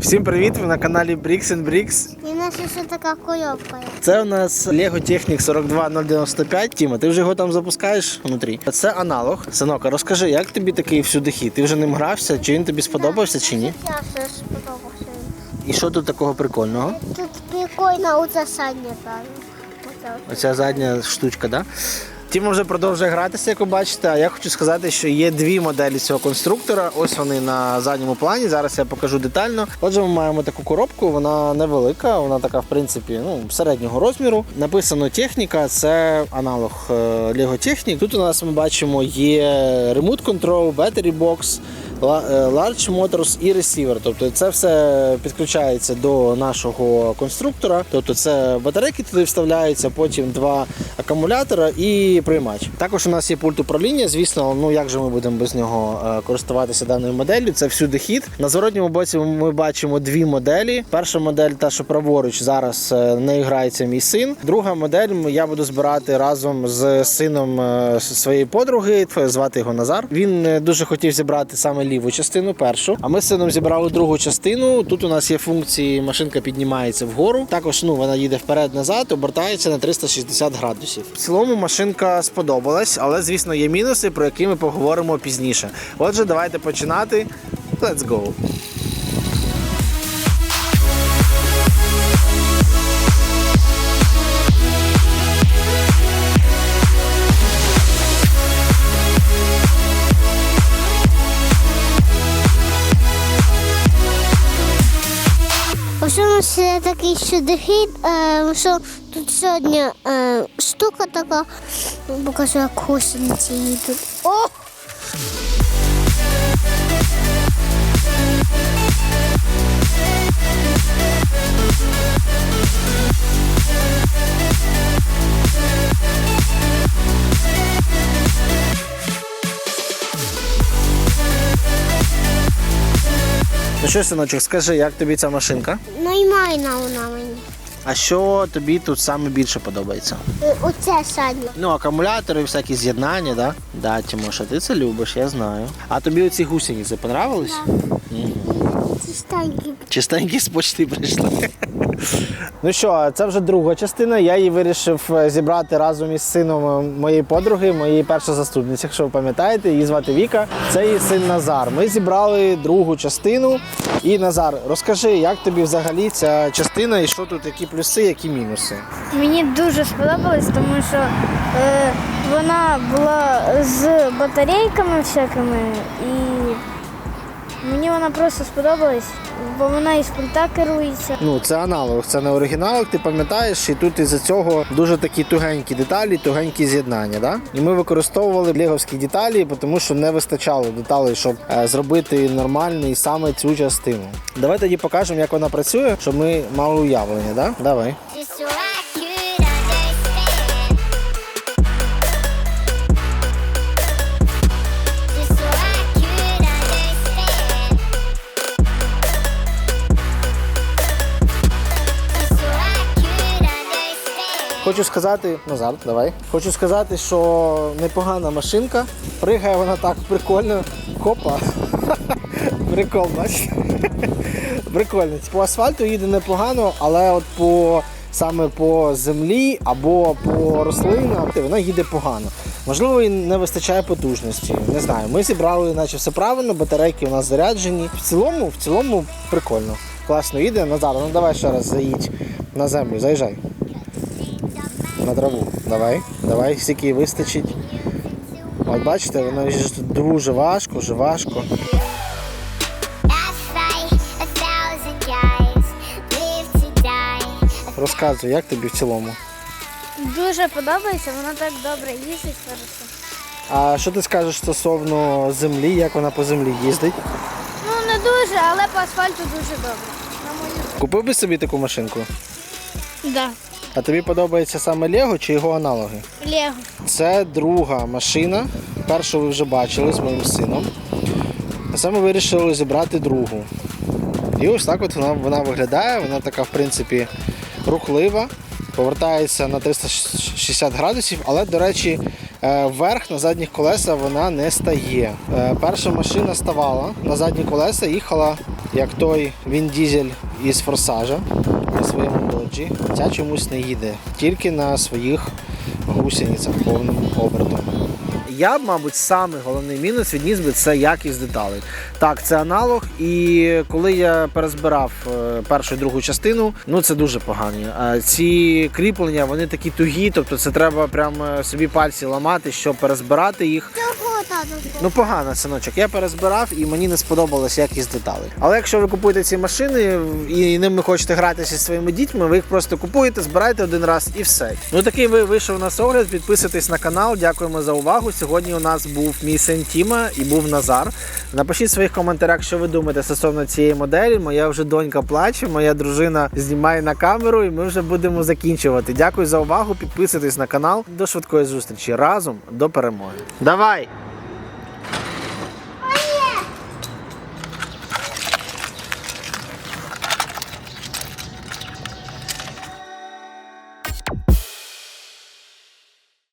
Всім привіт! Ви на каналі Bricks and Bricks. І наша ще така коробка. Це у нас Lego Technic 42095. Тіма, ти вже його там запускаєш внутрі. Це аналог. Синок, розкажи, як тобі такий всюди хід? Ти вже ним грався? Чи він тобі сподобався, чи ні? Я ще сподобався. І що тут такого прикольного? Тут прикольно заднє там. Оце. Оця задня штучка, да? Тіма вже продовжує гратися, як ви бачите. А я хочу сказати, що є дві моделі цього конструктора. Ось вони на задньому плані. Зараз я покажу детально. Отже, ми маємо таку коробку, вона невелика, вона така, в принципі, ну, середнього розміру. Написано техніка, це аналог е, Lego Technic. Тут у нас ми бачимо є Remote контрол, Battery Box, е, Large Motors і Receiver. Тобто це все підключається до нашого конструктора. Тобто це батарейки туди вставляються, потім два акумулятора і приймач. Також у нас є пульт управління. Звісно, ну як же ми будемо без нього е, користуватися даною моделлю? Це всюди хід. На зворотньому боці ми бачимо дві моделі. Перша модель, та що праворуч, зараз е, нею грається мій син. Друга модель я буду збирати разом з сином е, своєї подруги. Звати його Назар. Він е, дуже хотів зібрати саме ліву частину, першу. А ми з сином зібрали другу частину. Тут у нас є функції, машинка піднімається вгору. Також ну вона їде вперед-назад, обертається на 360 градусів. В цілому машинка сподобалась, але звісно є мінуси, про які ми поговоримо пізніше. Отже, давайте починати. Let's go! У є такий ще дохід, е, що тут сьогодні е, штука така, покажу, як гусениці їдуть. О! Що, синочок, скажи, як тобі ця машинка? Наймайна вона мені. А що тобі тут саме більше подобається? Е, Оце сьогодні. Ну, акумулятори, всякі з'єднання, да? Да, Тимоша, ти це любиш, я знаю. А тобі оці гусениці понравились? Угу. Чистенькі. Чистенькі з почти прийшли. Ну що, це вже друга частина. Я її вирішив е, зібрати разом із сином е, моєї подруги, моєї першої заступниці, якщо ви пам'ятаєте, її звати Віка. Це її син Назар. Ми зібрали другу частину. І Назар, розкажи, як тобі взагалі ця частина і що тут, які плюси, які мінуси? Мені дуже сподобалось, тому що е, вона була з батарейками всякими, і мені вона просто сподобалась, бо вона із пульта керується. Ну, це аналог, це не оригінал, ти пам'ятаєш, і тут із-за цього дуже такі тугенькі деталі, тугенькі з'єднання. Да? І ми використовували леговські деталі, тому що не вистачало деталей, щоб е, зробити нормальний саме цю частину. Давай тоді покажемо, як вона працює, щоб ми мали уявлення. Да? Давай. Хочу сказати, Назар, давай. Хочу сказати, що непогана машинка. Пригає вона так прикольно. Хопа. Прикол, бачите? Прикольно. По асфальту їде непогано, але от по саме по землі або по рослинам вона їде погано. Можливо, і не вистачає потужності. Не знаю. Ми зібрали, наче все правильно, батарейки у нас заряджені. В цілому, в цілому прикольно. Класно їде. Назар, ну давай ще раз заїдь на землю, заїжджай. На траву. Давай, давай, скільки вистачить. От бачите, воно ж дуже важко, дуже важко. Розказуй, як тобі в цілому. Дуже подобається, вона так добре їздить хорошо. А що ти скажеш стосовно землі, як вона по землі їздить? Ну не дуже, але по асфальту дуже добре. На мою. Купив би собі таку машинку? Да. А тобі подобається саме Лего чи його аналоги? Лего. Це друга машина. Першу ви вже бачили з моїм сином. А це ми вирішили зібрати другу. І ось так от вона, вона виглядає. Вона така, в принципі, рухлива. Повертається на 360 градусів, але, до речі, е, вверх на задніх колеса вона не стає. Е, Перша машина ставала на задні колеса, їхала як той він дізель із форсажа на своєму доджі. Ця чомусь не їде, тільки на своїх гусеницях повним обертом. Я б, мабуть, самий головний мінус відніс би це якість деталей. Так, це аналог, і коли я перезбирав е, першу і другу частину, ну це дуже погані. Ці кріплення вони такі тугі, тобто це треба прямо собі пальці ламати, щоб перезбирати їх. Чого тато? Ну погано, синочок. Я перезбирав і мені не сподобалась якість деталей. Але якщо ви купуєте ці машини і ними хочете гратися зі своїми дітьми, ви їх просто купуєте, збираєте один раз і все. Ну такий ви вийшов у нас огляд. Підписуйтесь на канал. Дякуємо за увагу. Сьогодні у нас був мій син Тіма і був Назар. Напишіть в своїх коментарях, що ви думаєте стосовно цієї моделі. Моя вже донька плаче, моя дружина знімає на камеру, і ми вже будемо закінчувати. Дякую за увагу. Підписуйтесь на канал. До швидкої зустрічі разом до перемоги. Давай!